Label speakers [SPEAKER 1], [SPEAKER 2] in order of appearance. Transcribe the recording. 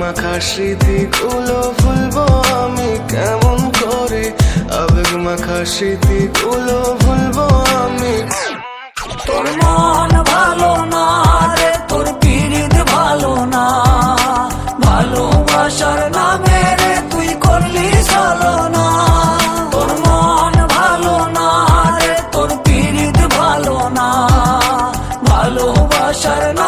[SPEAKER 1] মাখা স্মৃতিগুলো ভুলবো আমি কেমন করে? আবেগ মাখা ভুলবো আমি।
[SPEAKER 2] তোর মন ভালো না রে, তোর ভালো না। ভালোবাসার নামে রে, তুই করলি চলো না তোর মন ভালো না রে, তোর পিরিত ভালো না। ভালোবাসার নামে